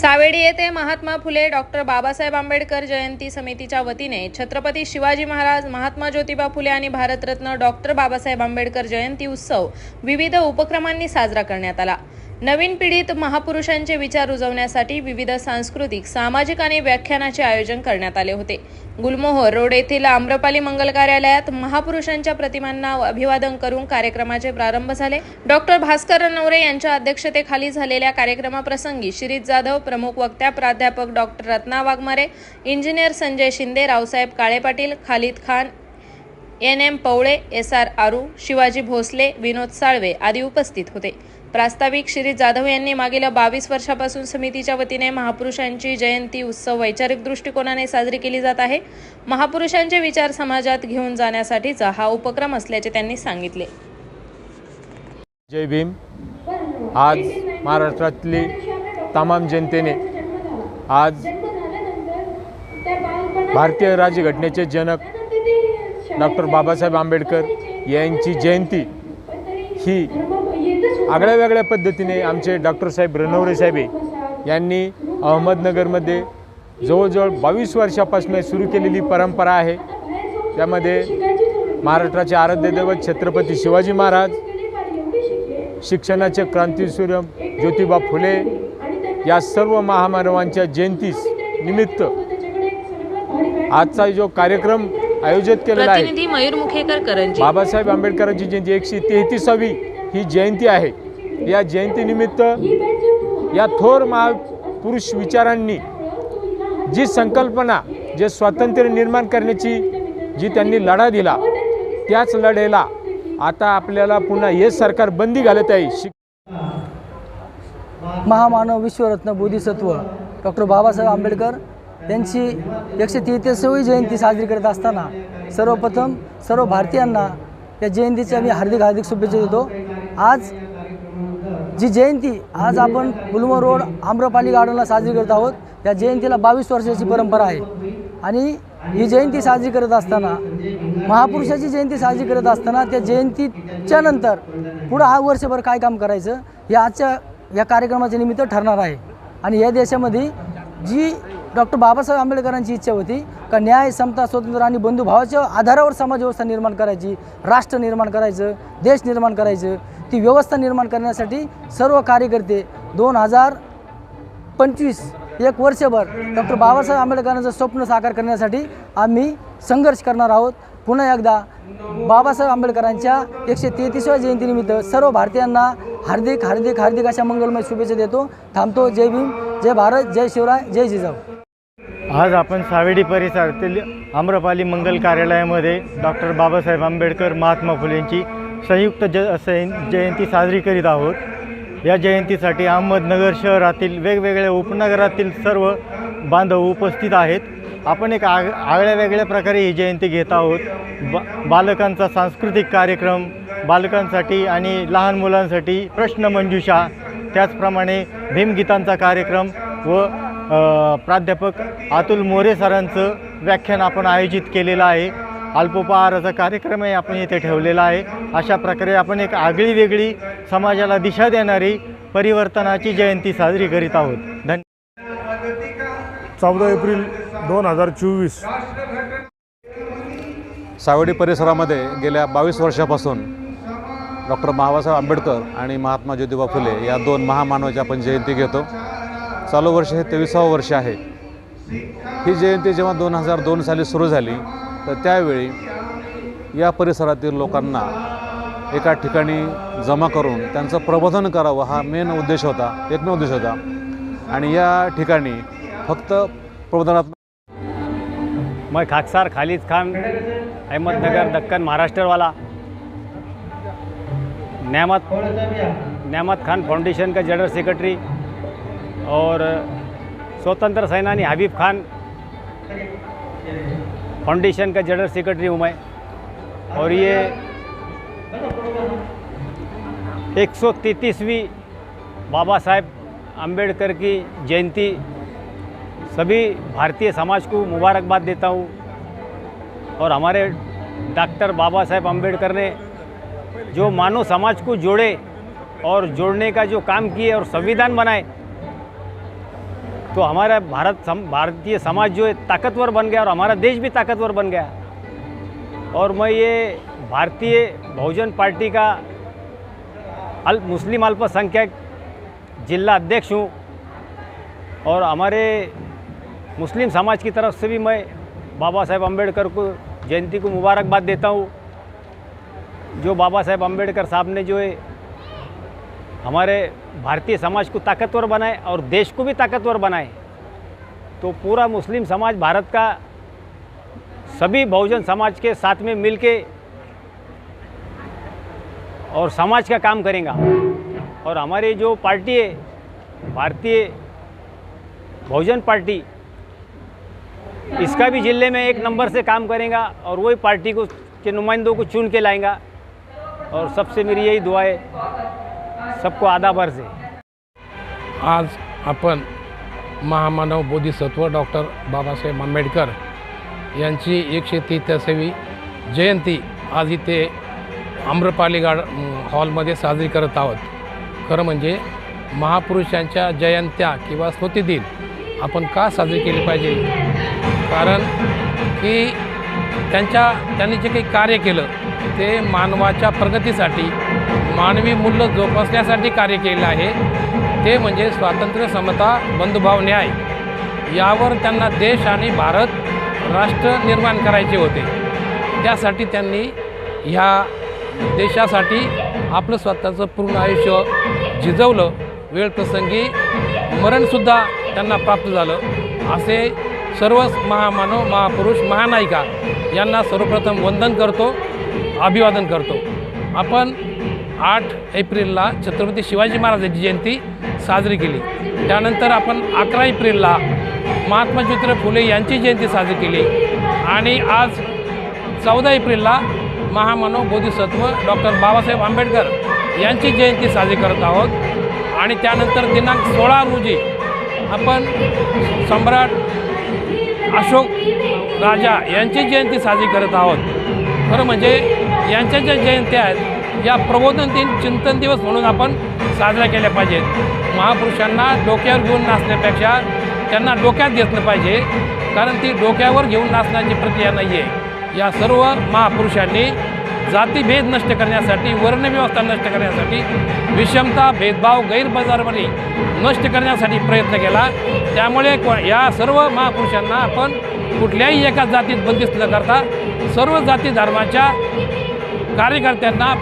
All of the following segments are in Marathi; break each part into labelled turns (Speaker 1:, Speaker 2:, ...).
Speaker 1: सावेडी येथे महात्मा फुले डॉक्टर बाबासाहेब आंबेडकर जयंती समितीच्या वतीने छत्रपती शिवाजी महाराज महात्मा ज्योतिबा फुले आणि भारतरत्न डॉक्टर बाबासाहेब आंबेडकर जयंती उत्सव विविध उपक्रमांनी साजरा करण्यात आला. नवीन पिढीत महापुरुषांचे विचार रुजवण्यासाठी विविध सांस्कृतिक सामाजिक आणि व्याख्यानाचे आयोजन करण्यात आले होते. गुलमोहर रोड येथील आम्रपाली मंगल कार्यालयात महापुरुषांच्या प्रतिमांना अभिवादन करून कार्यक्रमाचे प्रारंभ झाले. डॉक्टर भास्कर नवरे यांच्या अध्यक्षतेखाली झालेल्या कार्यक्रमाप्रसंगी शिरीष जाधव प्रमुख वक्त्या प्राध्यापक doctor Ratna Waghmare engineer Sanjay Shinde Raosaheb Kale Patil Khalid Khan N M Pawale S R आरू शिवाजी भोसले विनोद साळवे आदी उपस्थित होते. प्रास्ताविक श्री जाधव यांनी मागील बावीस वर्षापासून समितीच्या वतीने महापुरुषांची जयंती उत्सव वैचारिक दृष्टिकोनाने साजरी केली जात आहे. महापुरुषांचे विचार समाजात घेऊन जाण्यासाठीचा हा उपक्रम असल्याचे त्यांनी सांगितले.
Speaker 2: जय भीम. आज महाराष्ट्रातली तमाम जनतेने आज भारतीय राज्यघटनेचे जनक डॉक्टर बाबासाहेब आंबेडकर यांची जयंती ही आगळ्या वेगळ्या पद्धतीने आमचे डॉक्टर साहेब रणवरे साहेबे यांनी अहमदनगरमध्ये जवळजवळ बावीस वर्षापासून सुरू केलेली परंपरा आहे. त्यामध्ये महाराष्ट्राचे आराध्य दैवत छत्रपती शिवाजी महाराज शिक्षणाचे क्रांतीसूर्य ज्योतिबा फुले या सर्व महामानवांच्या जयंतीस निमित्त आजचा जो कार्यक्रम आयोजित केलेला आहे. बाबासाहेब आंबेडकरांची जयंती एकशे तेहतीसावी ही जयंती आहे. या जयंतीनिमित्त या थोर महापुरुष विचारांनी जी संकल्पना जे स्वातंत्र्य निर्माण करण्याची जी त्यांनी लढा दिला त्याच लढेला आता आपल्याला पुन्हा हे सरकार बंदी घालत आहे. शिक
Speaker 3: महामानव विश्वरत्न बोधिसत्व डॉक्टर बाबासाहेब आंबेडकर यांची एकशे तेहतीसावी जयंती साजरी करत असताना सर्वप्रथम सर्व भारतीयांना या जयंतीच्या मी हार्दिक हार्दिक शुभेच्छा देतो. आज जी जयंती आज आपण गुलम रोड आम्रपाली गार्डनला साजरी करत आहोत. त्या जयंतीला बावीस वर्षाची परंपरा आहे. आणि ही जयंती साजरी करत असताना महापुरुषाची जयंती साजरी करत असताना त्या जयंतीच्या नंतर पुढं हा वर्षभर काय काम करायचं हे आजच्या या कार्यक्रमाच्या निमित्त ठरणार आहे. आणि या देशामध्ये जी डॉक्टर बाबासाहेब आंबेडकरांची इच्छा होती का न्याय समता स्वातंत्र्य आणि बंधुभावाच्या आधारावर समाजव्यवस्था निर्माण करायची राष्ट्र निर्माण करायचं देश निर्माण करायचं ती व्यवस्था निर्माण करण्यासाठी सर्व कार्यकर्ते दोन हजार पंचवीस एक वर्षभर डॉक्टर बाबासाहेब आंबेडकरांचं स्वप्न साकार करण्यासाठी आम्ही संघर्ष करणार आहोत. पुन्हा एकदा बाबासाहेब आंबेडकरांच्या एकशे तेहतीसव्या जयंतीनिमित्त सर्व भारतीयांना हार्दिक हार्दिक हार्दिक अशा मंगलमय शुभेच्छा देतो. थांबतो. जय भीम जय भारत जय शिवराय जय जिजाऊ.
Speaker 4: आज आपण सावेडी परिसरातील आम्रपाली मंगल कार्यालयामध्ये डॉक्टर बाबासाहेब आंबेडकर महात्मा फुलेंची संयुक्त ज सैन जयंती साजरी करीत आहोत. या जयंतीसाठी अहमदनगर शहरातील वेगवेगळ्या उपनगरातील सर्व बांधव उपस्थित आहेत. आपण एक आग आगळ्या वेगळ्या प्रकारे ही जयंती घेत आहोत. बा बालकांचा सांस्कृतिक कार्यक्रम बालकांसाठी आणि लहान मुलांसाठी प्रश्नमंजुषा त्याचप्रमाणे भीमगीतांचा कार्यक्रम व प्राध्यापक अतुल मोरे सरांचं व्याख्यान आपण आयोजित केलेलं आहे. अल्पोपहाराचा कार्यक्रमही आपण इथे ठेवलेला आहे. अशा प्रकारे आपण एक आगळी वेगळी समाजाला दिशा देणारी परिवर्तनाची जयंती साजरी करीत आहोत. धन्य
Speaker 5: चौदा एप्रिल दोन हजार चोवीस.
Speaker 6: सावडी परिसरामध्ये गेल्या बावीस वर्षापासून डॉक्टर बाबासाहेब आंबेडकर आणि महात्मा ज्योतिबा फुले या दोन महामानवाची आपण जयंती घेतो. चालू वर्ष हे तेविसावं वर्ष आहे. ही जयंती जेव्हा दोन हजार दोन साली सुरू झाली तर त्यावेळी या परिसरातील लोकांना एका ठिकाणी जमा करून त्यांचं प्रबोधन करावं हा मेन उद्देश होता एकमेव उद्देश होता. आणि या ठिकाणी फक्त प्रबोधनात्मक
Speaker 7: मैं खाकसार खालिद खान अहमदनगर दक्कन महाराष्ट्रवाला नेमत खान फाउंडेशन का जनरल सेक्रेटरी और स्वतंत्र सेनानी हबीब खान फाउंडेशन का जनरल सेक्रेटरी हूँ मैं। और ये एक सौ तैंतीसवीं बाबा साहेब अंबेडकर की जयंती सभी भारतीय समाज को मुबारकबाद देता हूँ। और हमारे डॉक्टर बाबा साहेब अंबेडकर ने जो मानव समाज को जोड़े और जोड़ने का जो काम किए और संविधान बनाए तो हमारा भारत सम, भारतीय समाज जो है ताकतवर बन गया और हमारा देश भी ताकतवर बन गया। और मैं ये भारतीय बहुजन पार्टी का अल मुस्लिम अल्पसंख्यक जिला अध्यक्ष हूँ और हमारे मुस्लिम समाज की तरफ़ से भी मैं बाबा साहेब अंबेडकर को जयंती को मुबारकबाद देता हूँ। जो बाबा साहेब अंबेडकर साहब ने जो है हमारे भारतीय समाज को ताकतवर बनाए और देश को भी ताकतवर बनाए। तो पूरा मुस्लिम समाज भारत का सभी बहुजन समाज के साथ में मिलके और समाज का काम करेगा। और हमारी जो पार्टी है, भारतीय बहुजन पार्टी, इसका भी ज़िले में एक नंबर से काम करेगा और वही पार्टी को के नुमाइंदों को चुन के लाएगा। और सबसे मेरी यही दुआ है सबको आधा भर से।
Speaker 8: आज आपण महामानव बोधिसत्व डॉक्टर बाबासाहेब आंबेडकर यांची एकशे तेहत्तासावी जयंती आज इथे आम्रपाली गार्ड हॉलमध्ये साजरी करत आहोत. खरं म्हणजे महापुरुषांच्या जयंत्या किंवा स्मृतिदिन आपण का साजरी केली पाहिजे? कारण की त्यांच्या त्यांनी जे काही कार्य केलं ते मानवाच्या प्रगतीसाठी मानवी मूल्य जोपासण्यासाठी कार्य केलेलं आहे. ते म्हणजे स्वातंत्र्य समता बंधुभाव न्याय. यावर त्यांना देश आणि भारत राष्ट्र निर्माण करायचे होते. त्यासाठी त्यांनी ह्या देशासाठी आपलं स्वतःचं पूर्ण आयुष्य झिजवलं वेळप्रसंगी मरणसुद्धा त्यांना प्राप्त झालं. असे सर्वच महामानव महापुरुष महानायिका यांना सर्वप्रथम वंदन करतो. अभिवादन करतो. आपण आठ एप्रिलला छत्रपती शिवाजी महाराजांची जयंती साजरी केली. त्यानंतर आपण अकरा एप्रिलला महात्मा ज्योतिराव फुले यांची जयंती साजरी केली. आणि आज चौदा एप्रिलला महामानव बोधिसत्व डॉक्टर बाबासाहेब आंबेडकर यांची जयंती साजरी करत आहोत. आणि त्यानंतर दिनांक सोळा रोजी आपण सम्राट अशोक राजा यांची जयंती साजरी करत आहोत. खरं म्हणजे यांच्या ज्या जयंत्या आहेत या प्रबोधन दिन चिंतन दिवस म्हणून आपण साजऱ्या केल्या पाहिजेत. महापुरुषांना डोक्यावर घेऊन नाचण्यापेक्षा त्यांना डोक्यात घेतलं पाहिजे कारण ती डोक्यावर घेऊन नाचण्याची प्रक्रिया नाही आहे या सर्व महापुरुषांनी जातीभेद नष्ट करण्यासाठी वर्णव्यवस्था नष्ट करण्यासाठी विषमता भेदभाव गैरबाजारपणी नष्ट करण्यासाठी प्रयत्न केला. त्यामुळे या सर्व महापुरुषांना आपण कुठल्याही एका जातीत बंदिस्त न करता सर्व जाती धर्माच्या कार्यकर्त्यांना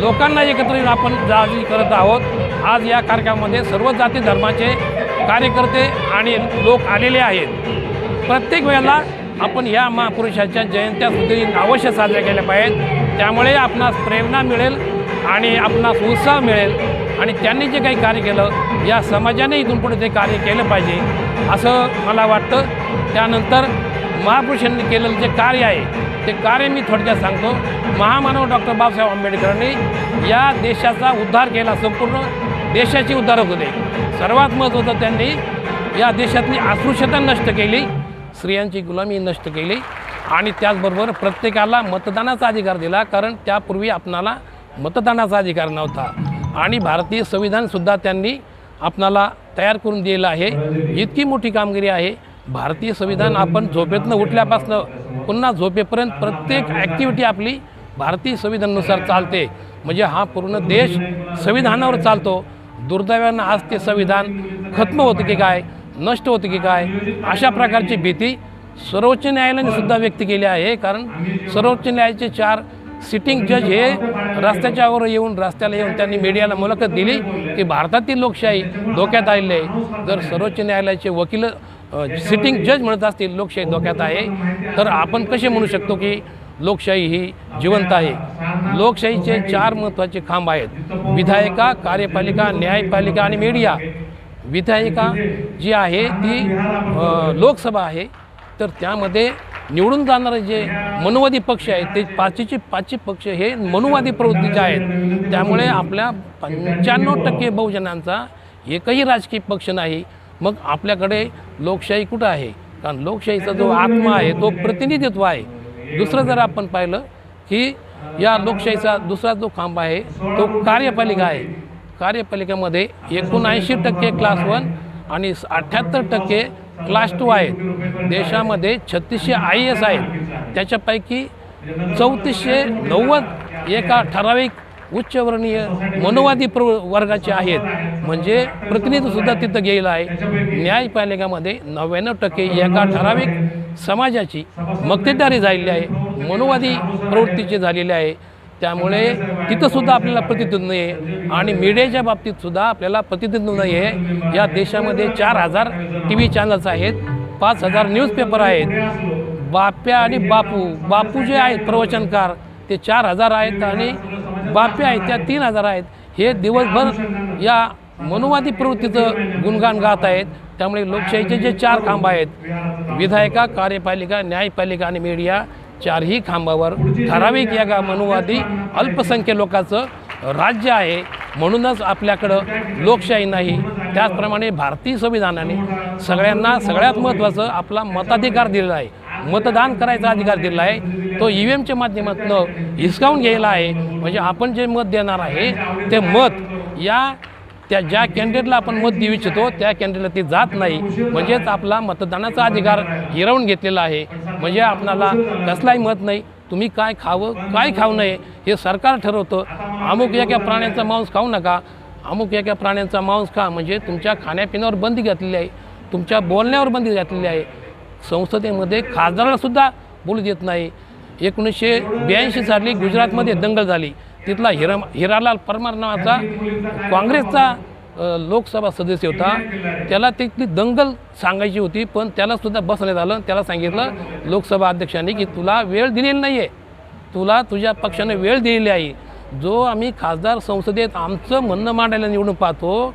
Speaker 8: लोकांना एकत्र येऊन आपण जागृती करत आहोत. आज या कार्यक्रमामध्ये सर्व जाती धर्माचे कार्यकर्ते आणि लोक आलेले आहेत. प्रत्येक वेळेला आपण या महापुरुषाच्या जयंत्या सुद्धा अवश्य साजऱ्या केल्या पाहिजेत. त्यामुळे आपणास प्रेरणा मिळेल आणि आपणास उत्साह मिळेल. आणि त्यांनी जे काही कार्य केलं या समाजाने इथून पुढे ते कार्य केलं पाहिजे असं मला वाटतं. त्यानंतर महापुरुषांनी केलेलं जे कार्य आहे ते कार्य मी थोडक्यात सांगतो. महामानव डॉक्टर बाबासाहेब आंबेडकरांनी या देशाचा उद्धार केला संपूर्ण देशाची उद्धारक होते सर्वात महत्त्वाचं त्यांनी या देशातली अस्पृश्यता नष्ट केली स्त्रियांची गुलामी नष्ट केली आणि त्याचबरोबर प्रत्येकाला मतदानाचा अधिकार दिला कारण त्यापूर्वी आपणाला मतदानाचा अधिकार नव्हता. आणि भारतीय संविधानसुद्धा त्यांनी आपणाला तयार करून दिलेलं आहे. इतकी मोठी कामगिरी आहे. भारतीय संविधान आपण झोपेतनं उठल्यापासनं पुन्हा झोपेपर्यंत प्रत्येक ॲक्टिव्हिटी आपली भारतीय संविधानानुसार चालते. म्हणजे हा पूर्ण देश संविधानावर चालतो. दुर्दैवानं आज ते संविधान खत्म होतं की काय? नष्ट होतं की काय? अशा प्रकारची भीती सर्वोच्च न्यायालयाने सुद्धा व्यक्त केली आहे. कारण सर्वोच्च न्यायालयाचे चार सिटिंग जज हे रस्त्याच्यावर येऊन रस्त्याला येऊन त्यांनी मीडियाला मुलाखत दिली की भारतातील लोकशाही धोक्यात आलेली आहे. जर सर्वोच्च न्यायालयाचे वकील सिटिंग जज म्हणत असतील लोकशाही धोक्यात आहे. तर आपण कसे म्हणू शकतो की लोकशाही ही जिवंत आहे? लोकशाहीचे चार महत्त्वाचे खांब आहेत. विधायिका कार्यपालिका न्यायपालिका आणि मीडिया विधायिका जी आहे ती लोकसभा आहे. तर त्यामध्ये निवडून जाणारे जे मनुवादी पक्ष आहेत ते पाचीचे पाचही पक्ष हे मनुवादी प्रवृत्तीचे आहेत. त्यामुळे आपल्या पंच्याण्णव टक्के बहुजनांचा एकही राजकीय पक्ष नाही. मग आपल्याकडे लोकशाही कुठं आहे? कारण लोकशाहीचा जो आत्मा आहे तो प्रतिनिधित्व आहे. दुसरं जर आपण पाहिलं की या लोकशाहीचा दुसरा जो खांब आहे तो कार्यपालिका आहे. कार्यपालिकेमध्ये एकोणऐंशी टक्के क्लास वन आणि अठ्ठ्याहत्तर टक्के क्लास टू आहेत. देशामध्ये छत्तीसशे आय एस आहेत. त्याच्यापैकी चौतीसशे नव्वद एका ठराविक उच्चवर्णीय मनोवादी प्र वर्गाचे आहेत. म्हणजे प्रतिनिधीसुद्धा तिथं गेलेलं आहे. न्यायपालिकामध्ये नव्याण्णव टक्के एका ठराविक समाजाची मक्तेदारी झालेली आहे. मनोवादी प्रवृत्तीची झालेली आहे. त्यामुळे तिथंसुद्धा आपल्याला प्रतिनिधित्व नाही आहे आणि मीडियाच्या बाबतीतसुद्धा आपल्याला प्रतिनिधित्व नाही आहे या देशामध्ये चार हजार टी व्ही चॅनल्स आहेत. पाच हजार न्यूजपेपर आहेत. बाप्या आणि बापू बापू जे आहेत प्रवचनकार ते चार हजार आहेत. आणि बाप्या आहेत त्या तीन हजार आहेत. हे दिवसभर या मनुवादी प्रवृत्तीचं गुणगान गात आहेत. त्यामुळे लोकशाहीचे जे चार खांब आहेत विधायिका कार्यपालिका न्यायपालिका आणि मीडिया चारही खांबावर ठराविक या गा मनुवादी अल्पसंख्य लोकांचं राज्य आहे. म्हणूनच आपल्याकडं लोकशाही नाही. त्याचप्रमाणे भारतीय संविधानाने सगळ्यांना सगळ्यात महत्त्वाचं आपला मताधिकार दिलेला आहे. मतदान करायचा अधिकार दिलेला आहे. तो ई व्ही एमच्या माध्यमातून हिसकावून घ्यायला आहे. म्हणजे आपण जे मत देणार आहे ते मत या त्या ज्या कॅन्डिडेटला आपण मत देऊ इच्छितो त्या कॅन्डिडेटला ते जात नाही. म्हणजेच आपला मतदानाचा अधिकार हिरावून घेतलेला आहे. म्हणजे आपणाला कसलाही मत नाही. तुम्ही काय खावं काय खाऊ नये हे सरकार ठरवतं. अमुक एका प्राण्यांचा मांस खाऊ नका. अमुक एका प्राण्यांचा मांस खा. म्हणजे तुमच्या खाण्यापिण्यावर बंदी घातलेली आहे. तुमच्या बोलण्यावर बंदी घातलेली आहे. संसदेमध्ये खासदारालासुद्धा बोलू देत नाही. एकोणीसशे ब्याऐंशी साली गुजरातमध्ये दंगल झाली. तिथला हिरा हिरालाल परमार नावाचा काँग्रेसचा लोकसभा सदस्य होता. त्याला तिथली दंगल सांगायची होती पण त्यालासुद्धा बसण्यात आलं. त्याला सांगितलं लोकसभा अध्यक्षांनी की तुला वेळ दिलेली नाही आहे तुला तुझ्या पक्षाने वेळ दिलेली आहे. जो आम्ही खासदार संसदेत आमचं म्हणणं मांडायला निवडून पाहतो